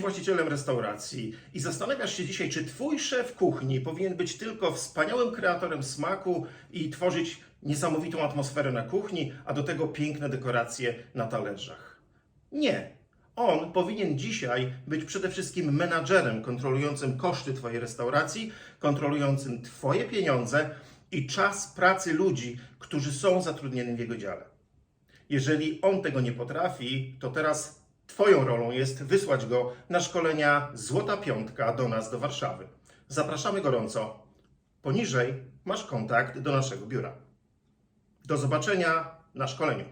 właścicielem restauracji i zastanawiasz się dzisiaj, czy twój szef kuchni powinien być tylko wspaniałym kreatorem smaku i tworzyć niesamowitą atmosferę na kuchni, a do tego piękne dekoracje na talerzach. Nie. On powinien dzisiaj być przede wszystkim menadżerem kontrolującym koszty Twojej restauracji, kontrolującym Twoje pieniądze i czas pracy ludzi, którzy są zatrudnieni w jego dziale. Jeżeli on tego nie potrafi, to teraz Twoją rolą jest wysłać go na szkolenia Złota Piątka do nas, do Warszawy. Zapraszamy gorąco. Poniżej masz kontakt do naszego biura. Do zobaczenia na szkoleniu.